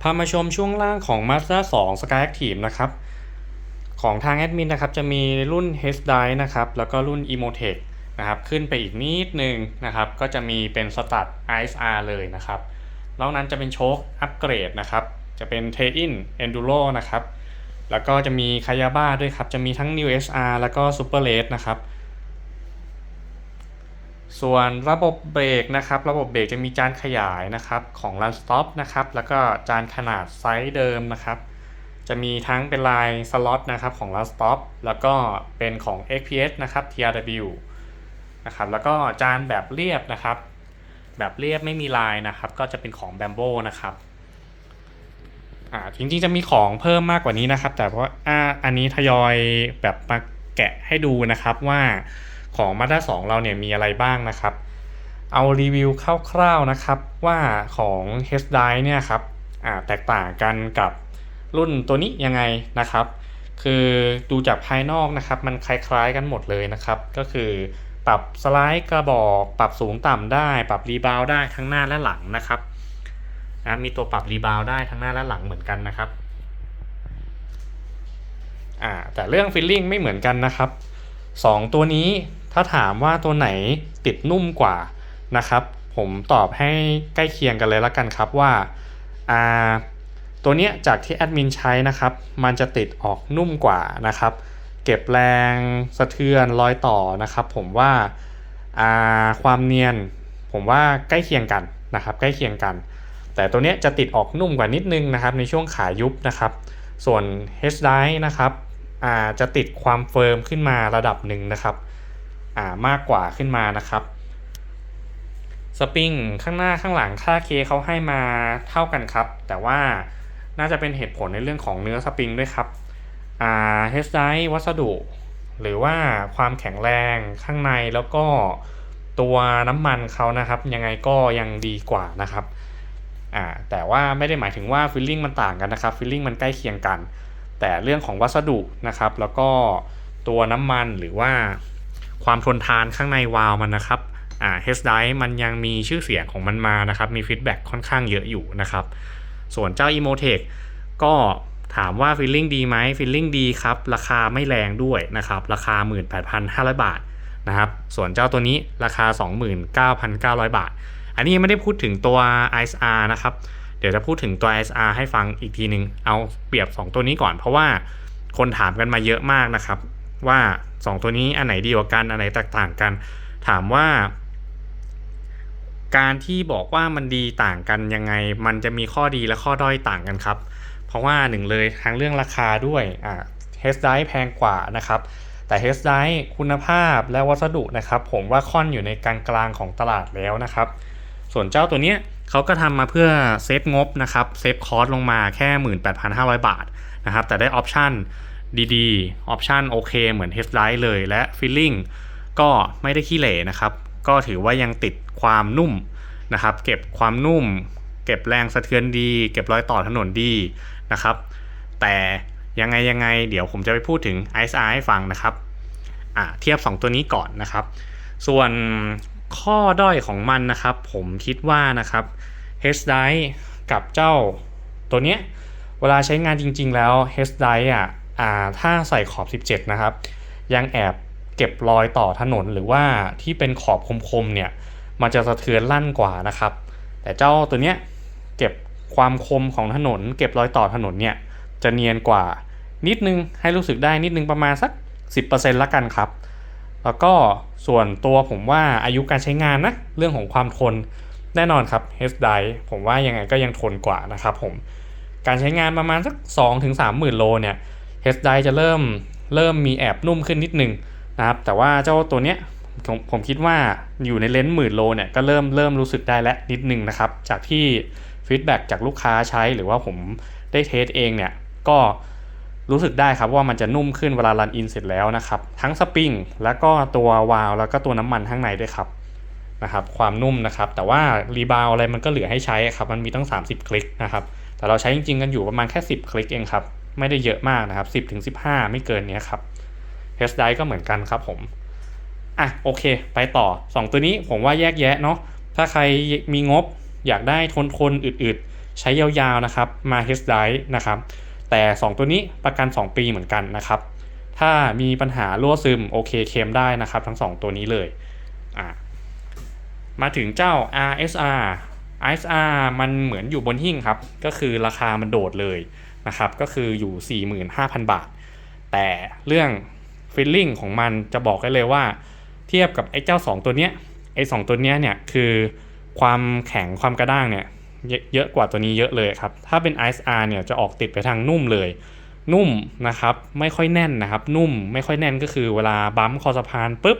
พามาชมช่วงล่างของ Mazda 2 Sky Active นะครับ ของทางแอดมินนะครับ จะมีรุ่น h d i นะครับ แล้วก็รุ่น Emotech นะครับ ขึ้นไปอีกนิดนึงนะครับ ก็จะมีเป็นสตัด ISR เลยนะครับนอกนั้นจะเป็นโชคอัปเกรดนะครับ จะเป็น t a i n Enduro นะครับ แล้วก็จะมีคายาบ้าด้วยครับ จะมีทั้ง New SR แล้วก็ Super r a c e นะครับ ส่วนระบบเบรกนะครับ ระบบเบรกจะมีจานขยายนะครับของ Run Stop นะครับ แล้วก็จานขนาดไซส์เดิมนะครับ จะมีทั้งเป็นลายสล็อตนะครับของ Run Stop แล้วก็เป็นของ XPS นะครับ TRW นะครับ แล้วก็จานแบบเรียบนะครับ แบบเรียบไม่มีลายนะครับ ก็จะเป็นของ Bambo นะครับอ่าจริงๆจะมีของเพิ่มมากกว่านี้นะครับ แต่เพราะอ่าอันนี้ทยอยแบบมาแกะให้ดูนะครับว่า ของ Mazda 2 เราเนี่ยมีอะไรบ้างนะครับ เอารีวิวคร่าวๆนะครับว่าของ h d i เนี่ยครับอ่าแตกต่างกันกับรุ่นตัวนี้ยังไงนะครับ คือดูจากภายนอกนะครับ มันคล้ายๆกันหมดเลยนะครับ ก็คือปรับสไลด์กระบอกปรับสูงต่ำได้ ปรับรีบาวได้ทั้งหน้าและหลังนะครับนะมีตัวปรับรีบาวได้ทั้งหน้าและหลังเหมือนกันนะครับอ่าแต่เรื่องฟิลลิ่งไม่เหมือนกันนะครับ 2 ตัวนี้ ถ้าถามว่าตัวไหนติดนุ่มกว่านะครับ ผมตอบให้ใกล้เคียงกันเลยละกันครับว่าตัวเนี้ยจากที่แอดมินใช้นะครับ มันจะติดออกนุ่มกว่านะครับ เก็บแรงสะเทือนรอยต่อนะครับ ผมว่าความเนียน ผมว่าใกล้เคียงกันนะครับ ใกล้เคียงกัน แต่ตัวเนี้ยจะติดออกนุ่มกว่านิดนึงนะครับ ในช่วงขายุบนะครับ ส่วน H d i นะครับจะติดความเฟิร์มขึ้นมาระดับหนึ่งนะครับ มากกว่าขึ้นมานะครับสปริงข้างหน้าข้างหลังค่าเคเขาให้มาเท่ากันครับ แต่ว่าน่าจะเป็นเหตุผลในเรื่องของเนื้อสปริงด้วยครับอ่าเฮสไดวัสดุ หรือว่าความแข็งแรงข้างในแล้วก็ตัวน้ำมันเขานะครับ ยังไงก็ยังดีกว่านะครับอ่าแต่ว่าไม่ได้หมายถึงว่าฟิลลิ่งมันต่างกันนะครับฟิลลิ่งมันใกล้เคียงกัน แต่เรื่องของวัสดุนะครับ แล้วก็ตัวน้ำมันหรือว่า ความทนทานข้างในวาล์วมันนะครับอ่า h d i มันยังมีชื่อเสียงของมันมานะครับ มีฟีดแบ็กค่อนข้างเยอะอยู่นะครับ ส่วนเจ้า Emotech ก็ถามว่าฟีลลิ่งดีไหมฟีลลิ่งดีครับ ราคาไม่แรงด้วยนะครับ ราคา 18,500 บาทนะครับ ส่วนเจ้าตัวนี้ราคา 29,900 บาท อันนี้ไม่ได้พูดถึงตัว ISR นะครับ เดี๋ยวจะพูดถึงตัว ISR ให้ฟังอีกทีนึง เอาเปรียบ 2 ตัวนี้ก่อนเพราะว่าคนถามกันมาเยอะมากนะครับ ว่า 2 ตัวนี้อันไหนดีกว่ากัน อันไหนแตกต่างกัน ถามว่า การที่บอกว่ามันดีต่างกันยังไง มันจะมีข้อดีและข้อด้อยต่างกันครับ เพราะว่าหนึ่งเลยทั้งเรื่องราคาด้วยอ่าเฮสไดแพงกว่านะครับแต่เฮสไดคุณภาพและวัสดุนะครับผมว่าค่อนอยู่ในกลางกลางของตลาดแล้วนะครับ ส่วนเจ้าตัวนี้เขาก็ทำมาเพื่อเซฟงบนะครับเซฟคอสลงมาแค่ 18,500 บาทนะครับแต่ได้ออปชั่น ดีๆออปชันโอเคเหมือนเฮสไดเลยและฟิลลิ่งก็ไม่ได้ขี้เหร่นะครับ ก็ถือว่ายังติดความนุ่มนะครับ เก็บความนุ่ม เก็บแรงสะเทือนดี เก็บรอยต่อถนนดีนะครับ แต่ยังไงยังไง เดี๋ยวผมจะไปพูดถึง ISR ให้ฟังนะครับเทียบ 2 ตัวนี้ก่อนนะครับ ส่วนข้อด้อยของมันนะครับ ผมคิดว่านะครับ h d i กับเจ้าตัวเนี้ยเวลาใช้งานจริง ๆ แล้ว h d i อะถ้าใส่ขอบ 17 นะครับ ยังแอบเก็บรอยต่อถนนหรือว่าที่เป็นขอบคมๆเนี่ยมันจะสะเทือนลั่นกว่านะครับ แต่เจ้าตัวเนี้ยเก็บความคมของถนน เก็บรอยต่อถนนเนี่ยจะเนียนกว่านิดนึงให้รู้สึกได้นิดนึงประมาณสัก 10%ละกันครับ แล้วก็ส่วนตัวผมว่าอายุการใช้งานนะเรื่องของความทนแน่นอนครับ h d i ผมว่ายังไงก็ยังทนกว่านะครับผมการใช้งานประมาณสัก 2-3หมื่นโลเนี่ย h d i จะเริ่มเริ่มมีแอบนุ่มขึ้นนิดนึงนะครับแต่ว่าเจ้าตัวเนี้ยผมผมคิดว่าอยู่ในเลนส์หมื่นโลเนี่ยก็เริ่มเริ่มรู้สึกได้แล้วนิดนึงนะครับ จากที่ฟีดแบ็จากลูกค้าใช้หรือว่าผมได้เทสเองเนี่ยก็รู้สึกได้ครับว่ามันจะนุ่มขึ้นเวลารันอินเสร็จแล้วนะครับ ทั้งสปริงแล้วก็ตัววาล์วแล้วก็ตัวน้ำมันข้างในด้วยครับนะครับ ความนุ่มนะครับ แต่ว่ารีบาวอะไรมันก็เหลือให้ใช้ครับ มันมีตั้ง 30 คลิกนะครับ แต่เราใช้จริงๆกันอยู่ประมาณแค่ 10 คลิกเองครับ ไม่ได้เยอะมากนะครับ 10ถึง15 ไม่เกินนี้ครับเฮสไดก็เหมือนกันครับผม อะโอเค ไปต่อ 2 ตัวนี้ผมว่าแยกแยะเนาะถ้าใครมีงบอยากได้ทนทนอึดๆ ใช้ยาวๆนะครับมา h d i นะครับ แต่ 2 ตัวนี้ประกัน 2 ปีเหมือนกันนะครับ ถ้ามีปัญหารั่วซึมโอเคเคลมได้นะครับ ทั้ง 2 ตัวนี้เลยอ่ามาถึงเจ้า RSR RSR มันเหมือนอยู่บนหิ้งครับ ก็คือราคามันโดดเลย นะครับก็คืออยู่ 45,000 บาท แต่เรื่องฟิลลิ่งของมันจะบอกได้เลยว่า เทียบกับไอ้เจ้า 2 ตัวเนี้ยไอ้สตัวเนี้ยเนี่ยคือความแข็งความกระด้างเนี่ยเยอะกว่าตัวนี้เยอะเลยครับ ถ้าเป็น ISR เนี่ยจะออกติดไปทางนุ่มเลย นุ่มนะครับไม่ค่อยแน่นนะครับ นุ่มไม่ค่อยแน่นก็คือเวลาบัมคอสะพานปุ๊บ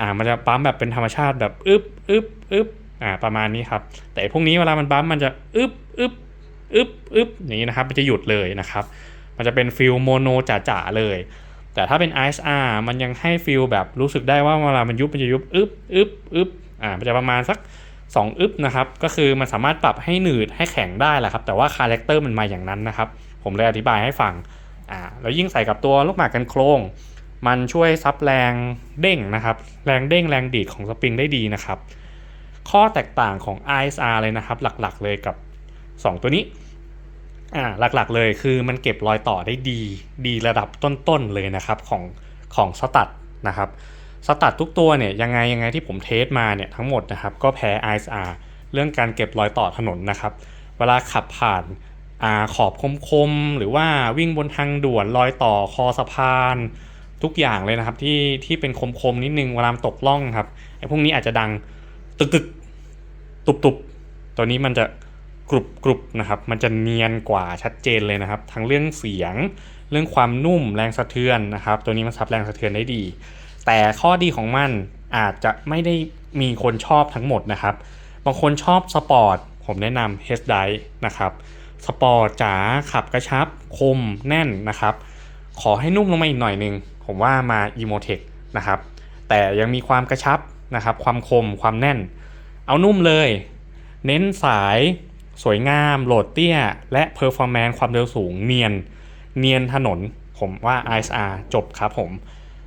อ่ามันจะบัมแบบเป็นธรรมชาติแบบอึบอึบอึบอ่าประมาณนี้ครับ แต่พวกนี้เวลามันบัมมันจะอึบอึบ อึบอึบอย่างนี้นะครับมันจะหยุดเลยนะครับ มันจะเป็นฟิลโมโนจ๋าๆเลย แต่ถ้าเป็น ISR มันยังให้ฟิลแบบรู้สึกได้ว่าเวลามันยุบมันจะยุบอึบอึบอึบอ่ามันจะประมาณสัก2อึบนะครับ ก็คือมันสามารถปรับให้หนืดให้แข็งได้แหละครับ แต่ว่าคาแรคเตอร์มันมาอย่างนั้นนะครับ ผมเลยอธิบายให้ฟังอ่าแล้วยิ่งใส่กับตัวลูกหมากกันโครง มันช่วยซับแรงเด้งนะครับ แรงเด้งแรงดีดของสปริงได้ดีนะครับ ข้อแตกต่างของ ISR เลยนะครับ หลักๆ เลยกับ 2 ตัวนี้อ่าหลักๆเลยคือมันเก็บรอยต่อได้ดี ดีระดับต้นๆเลยนะครับของของสตัดนะครับสตัดทุกตัวเนี่ยยังไงยังไงที่ผมเทสมาเนี่ยทั้งหมดนะครับก็แพ้ ISR เรื่องการเก็บรอยต่อถนนนะครับ เวลาขับผ่านอาขอบคมๆ หรือว่าวิ่งบนทางด่วนรอยต่อคอสะพาน ทุกอย่างเลยนะครับที่ที่เป็นคมๆนิดนึงเวลาตกล่องครับไอ้พวกนี้อาจจะดังตึกตึกตุบตุบตัวนี้มันจะ กรุบกรุบนะครับ มันจะเนียนกว่าชัดเจนเลยนะครับ ทั้งเรื่องเสียง เรื่องความนุ่มแรงสะเทือนนะครับ ตัวนี้มันซับแรงสะเทือนได้ดี แต่ข้อดีของมันอาจจะไม่ได้มีคนชอบทั้งหมดนะครับ บางคนชอบสปอร์ต ผมแนะนำ h d i นะครับ สปอร์ตจ๋าขับกระชับ คมแน่นนะครับ ขอให้นุ่มลงมาอีกหน่อยนึง ผมว่ามา e m o t e c h นะครับ แต่ยังมีความกระชับนะครับ ความคมความแน่น เอานุ่มเลย เน้นสาย สวยงามโหลดเตี้ย และ performance ความเร็วสูงเนียน เนียนถนน ผมว่า ISR จบครับผม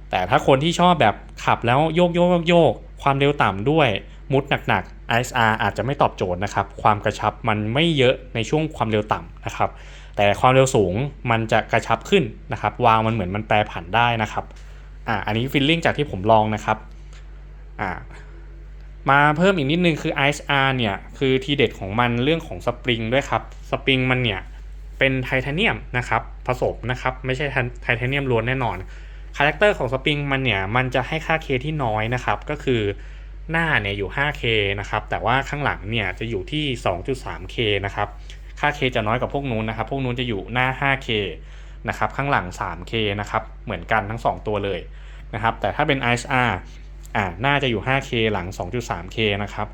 แต่ถ้าคนที่ชอบแบบขับแล้วโยกโยกโยกโยกความเร็วต่ำด้วยมุดหนักๆ ISR อาจจะไม่ตอบโจทย์นะครับ ความกระชับมันไม่เยอะในช่วงความเร็วต่ำนะครับ แต่ความเร็วสูงมันจะกระชับขึ้นนะครับ วางมันเหมือนมันแปรผันได้นะครับ อ่า อันนี้ฟิลลิ่งจากที่ผมลองนะครับ อ่า มาเพิ่มอีกนิดนึงคือ ISR เนี่ย คือทีเด็ดของมันเรื่องของสปริงด้วยครับ สปริงมันเนี่ย เป็นไทเทเนียมนะครับ ผสมนะครับ ไม่ใช่ไทเทเนียมล้วนแน่นอน คาแรคเตอร์ของสปริงมันเนี่ย มันจะให้ค่า K ที่น้อยนะครับ ก็คือหน้าเนี่ยอยู่ 5K นะครับ แต่ว่าข้างหลังเนี่ยจะอยู่ที่ 2.3K นะครับ ค่า K จะน้อยกว่าพวกนู้นนะครับ พวกนู้นจะอยู่หน้า 5K นะครับ ข้างหลัง 3K นะครับ เหมือนกันทั้ง 2 ตัวเลยนะครับ แต่ถ้าเป็น ISR อ่าน่าจะอยู่ 5K หลัง 2.3K นะครับ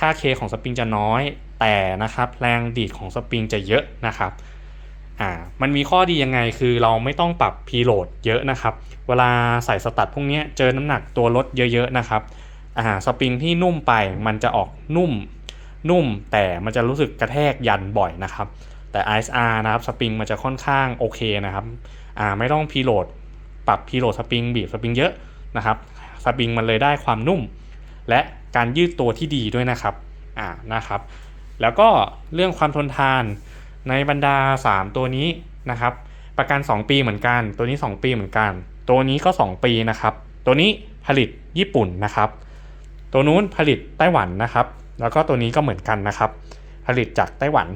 ค่า K ของสปริงจะน้อยแต่นะครับแรงดีดของสปริงจะเยอะนะครับอ่ามันมีข้อดียังไงคือเราไม่ต้องปรับพีโหลดเยอะนะครับเวลาใส่สตัดพวกนี้เจอน้ำหนักตัวรถเยอะๆนะครับอ่าสปริงที่นุ่มไปมันจะออกนุ่มนุ่มแต่มันจะรู้สึกกระแทกยันบ่อยนะครับ แต่ ISR นะครับสปริงมันจะค่อนข้างโอเคนะครับอ่าไม่ต้องพีโหลดปรับพีโหลดสปริงบีบสปริงเยอะนะครับ สปริงมันเลยได้ความนุ่ม และการยืดตัวที่ดีด้วยนะครับอ่านะครับ แล้วก็เรื่องความทนทานในบรรดา 3 ตัวนี้นะครับ ประกัน 2 ปีเหมือนกัน ตัวนี้ 2 ปีเหมือนกัน ตัวนี้ก็ 2 ปีนะครับ ตัวนี้ผลิตญี่ปุ่นนะครับ ตัวนู้นผลิตไต้หวันนะครับ แล้วก็ตัวนี้ก็เหมือนกันนะครับ ผลิตจากไต้หวัน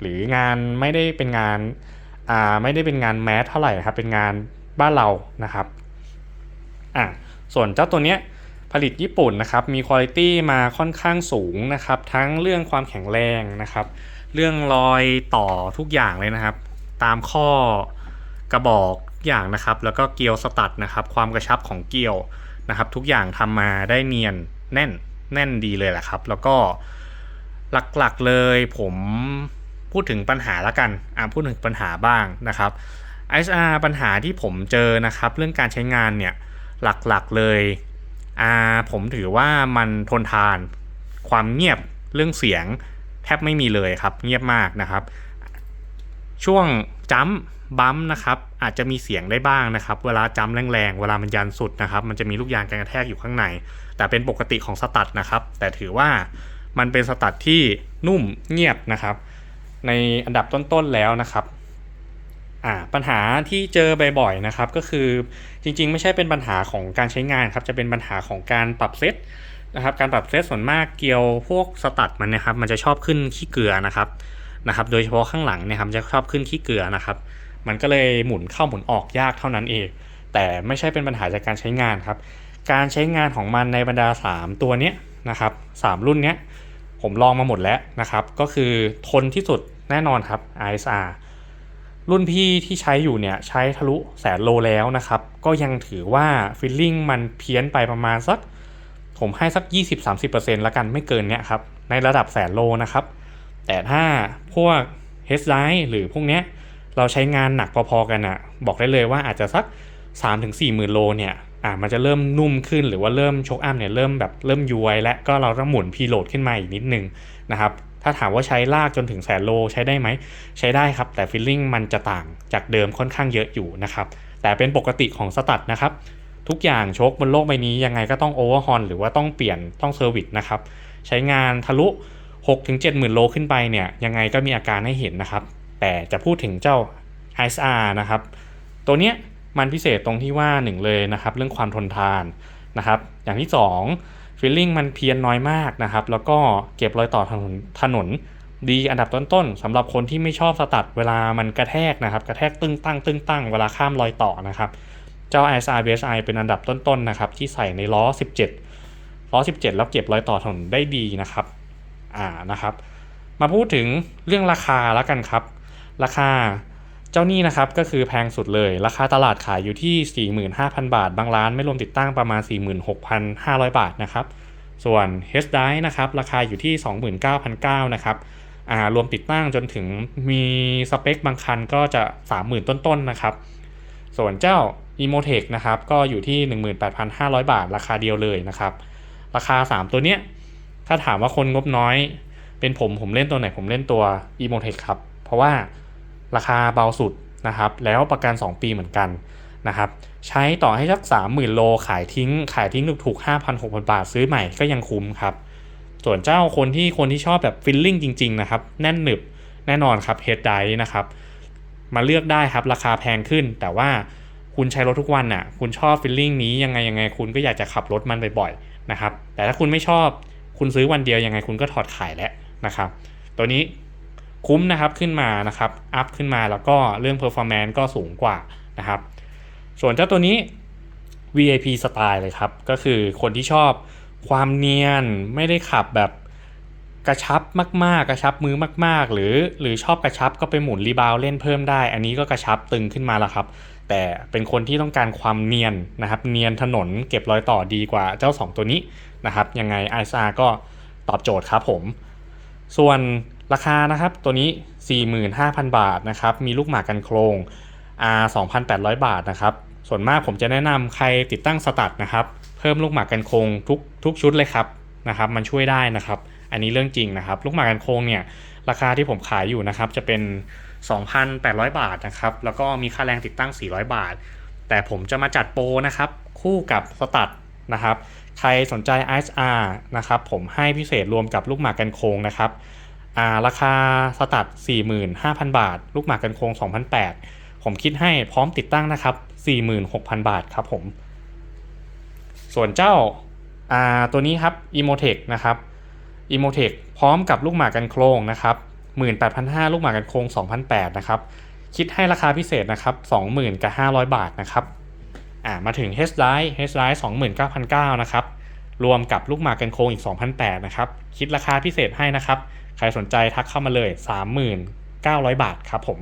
หรืองานไม่ได้เป็นงานอ่าไม่ได้เป็นงานแมสเท่าไหร่ครับเป็นงานบ้านเรานะครับอ่า ส่วนเจ้าตัวเนี้ยผลิตญี่ปุ่นนะครับมีคุณภาพมาค่อนข้างสูงนะครับทั้งเรื่องความแข็งแรงนะครับ เรื่องรอยต่อทุกอย่างเลยนะครับ ตามข้อกระบอกทุกอย่างนะครับ แล้วก็เกลียวสตัดนะครับ ความกระชับของเกลียวนะครับ ทุกอย่างทำมาได้เนียนแน่นแน่นดีเลยแหละครับ แล้วก็หลักๆเลยผมพูดถึงปัญหาละกันอ่าพูดถึงปัญหาบ้างนะครับ ISR ปัญหาที่ผมเจอนะครับ เรื่องการใช้งานเนี่ย หลักๆเลยอ่าผมถือว่ามันทนทาน ความเงียบเรื่องเสียงแทบไม่มีเลยครับ เงียบมากนะครับ ช่วงจัมบัมนะครับอาจจะมีเสียงได้บ้างนะครับ เวลาจัมแรงๆ เวลามันยันสุดนะครับ มันจะมีลูกยางการกระแทกอยู่ข้างใน แต่เป็นปกติของสตัดนะครับ แต่ถือว่ามันเป็นสตัดที่นุ่มเงียบนะครับ ในอันดับต้นๆแล้วนะครับ อ่าปัญหาที่เจอบ่อยๆนะครับก็คือจริงๆ ไม่ใช่เป็นปัญหาของการใช้งานครับจะเป็นปัญหาของการปรับเซตนะครับการปรับเซตส่วนมากเกี่ยวพวกสตัดมันนะครับมันจะชอบขึ้นขี้เกลือนะครับนะครับ โดยเฉพาะข้างหลังเนี่ยครับจะชอบขึ้นขี้เกลือนะครับ มันก็เลยหมุนเข้าหมุนออกยากเท่านั้นเอง แต่ไม่ใช่เป็นปัญหาจากการใช้งานครับ การใช้งานของมันในบรรดา 3 ตัวเนี้ยนะครับ3รุ่นเนี้ยผมลองมาหมดแล้วนะครับ ก็คือทนที่สุดแน่นอนครับ ISR รุ่นพี่ที่ใช้อยู่เนี่ยใช้ทะลุแสนโลแล้วนะครับ ก็ยังถือว่าฟิลลิ่งมันเพี้ยนไปประมาณสัก ผมให้สัก 20-30%แล้วกันไม่เกินเนี้ยครับ ในระดับแสนโลนะครับ แต่ถ้าพวก h e a d l i g h t หรือพวกเนี้ยเราใช้งานหนักพอๆกันอะบอกได้เลยว่าอาจจะสัก 3-4หมื่นโลเนี่ยอ่ามันจะเริ่มนุ่มขึ้นหรือว่าเริ่มชกอัพเนี่ยเริ่มแบบเริ่มย้วยและก็เราต้องหมุนพีโหลดขึ้นมาอีกนิดนึงนะครับ ถ้าถามว่าใช้ลากจนถึงแสนโลใช้ได้ไหม ใช้ได้ครับ แต่ฟีลลิ่งมันจะต่างจากเดิมค่อนข้างเยอะอยู่นะครับ แต่เป็นปกติของสตัดนะครับ ทุกอย่างชกบนโลกใบนี้ยังไงก็ต้องโอเวอร์ฮอนหรือว่าต้องเปลี่ยนต้องเซอร์วิสนะครับ ใช้งานทะลุ 6-7หมื่นโลขึ้นไปเนี่ยยังไงก็มีอาการให้เห็นนะครับ แต่จะพูดถึงเจ้า ISR นะครับ ตัวเนี้ยมันพิเศษตรงที่ว่าหนึ่งเลยนะครับ เรื่องความทนทานนะครับ อย่างที่ 2 ฟีลลิ่งมันเพียนน้อยมากนะครับ แล้วก็เก็บรอยต่อถนนถนน ดีอันดับต้นๆสำหรับคนที่ไม่ชอบสตัดเวลามันกระแทกนะครับ กระแทกตึ้งตั้งตึ้งตั้งเวลาข้ามรอยต่อนะครับ เจ้า ISR BSI เป็นอันดับต้นๆนะครับ ที่ใส่ในล้อ 17ล้อ 17 แล้วเก็บรอยต่อถนนได้ดีนะครับ อ่านะครับ มาพูดถึงเรื่องราคาแล้วกันครับ ราคา เจ้านี่นะครับก็คือแพงสุดเลย ราคาตลาดขายอยู่ที่ 45,000 บาท บางร้านไม่รวมติดตั้งประมาณ 46,500 บาทนะครับ ส่วน h d i นะครับราคาอยู่ที่ 29,900นะครับอ่ารวมติดตั้งจนถึงมีสเปคบางคันก็จะ 30,000 ต้นๆนะครับ ส่วนเจ้า e m o t e c h นะครับก็อยู่ที่ 18,500 บาท ราคาเดียวเลยนะครับ ราคา 3 ตัวเนี้ยถ้าถามว่าคนงบน้อย เป็นผมผมเล่นตัวไหนผมเล่นตัว e m o t e c h ครับ เพราะว่า ราคาเบาสุดนะครับแล้วประกัน 2 ปีเหมือนกันนะครับใช้ต่อให้สัก 30,000 โลขายทิ้ง ขายทิ้งถูกๆ 5,000-6,000 บาทซื้อใหม่ก็ยังคุ้มครับ ส่วนเจ้าคนที่คนที่ชอบแบบฟิลลิ่งจริงๆนะครับแน่นหนึบแน่นอนครับเฮดไดนะครับมาเลือกได้ครับราคาแพงขึ้น แต่ว่าคุณใช้รถทุกวันน่ะคุณชอบฟิลลิ่งนี้ยังไงยังไงคุณก็อยากจะขับรถมันบ่อยๆนะครับแต่ถ้าคุณไม่ชอบคุณซื้อวันเดียวยังไงคุณก็ถอดขายแล้วนะครับ ตัวนี้ คุ้มนะครับขึ้นมานะครับอัพขึ้นมาแล้วก็เรื่อง performance ก็สูงกว่านะครับ ส่วนเจ้าตัวนี้ VIP สไตล์เลยครับ ก็คือคนที่ชอบความเนียนไม่ได้ขับแบบกระชับมาก ๆ กระชับมือมาก ๆ หรือหรือชอบกระชับก็ไปหมุนรีบาวเล่นเพิ่มได้ อันนี้ก็กระชับตึงขึ้นมาแล้วครับ แต่เป็นคนที่ต้องการความเนียนนะครับ เนียนถนนเก็บรอยต่อดีกว่าเจ้า 2 ตัวนี้นะครับ ยังไง ISR ก็ตอบโจทย์ครับผม ส่วน ราคานะครับตัวนี้ 45,000 บาทนะครับมีลูกหมากกันโครง R 2,800 บาทนะครับส่วนมากผมจะแนะนำใครติดตั้งสตัดนะครับเพิ่มลูกหมากกันโครงทุกทุกชุดเลยครับนะครับมันช่วยได้นะครับอันนี้เรื่องจริงนะครับลูกหมากกันโครงเนี่ยราคาที่ผมขายอยู่นะครับจะเป็น 2,800 บาทนะครับแล้วก็มีค่าแรงติดตั้ง 400 บาท แต่ผมจะมาจัดโปรนะครับคู่กับสตัดนะครับใครสนใจ ISR นะครับผมให้พิเศษรวมกับลูกหมากกันโครงนะครับ อ่าราคาสตัด45,000 บาท ลูกหมากกันโครง2,008ผมคิดให้พร้อมติดตั้งนะครับ 46,000 บาทครับผม ส่วนเจ้าอ่าตัวนี้ครับ e m o t e c นะครับ e m o t e c พร้อมกับลูกหมากกันโครงนะครับ 18,500 ลูกหมากกันโครง2,008นะครับ คิดให้ราคาพิเศษนะครับ 20,000กับ500 บาทนะครับอ่ามาถึง h d i h d i 29,900นะครับรวมกับลูกหมากกันโครงอีก2,800นะครับ คิดราคาพิเศษให้นะครับ ใครสนใจทักเข้ามาเลย 39,000 บาทครับผม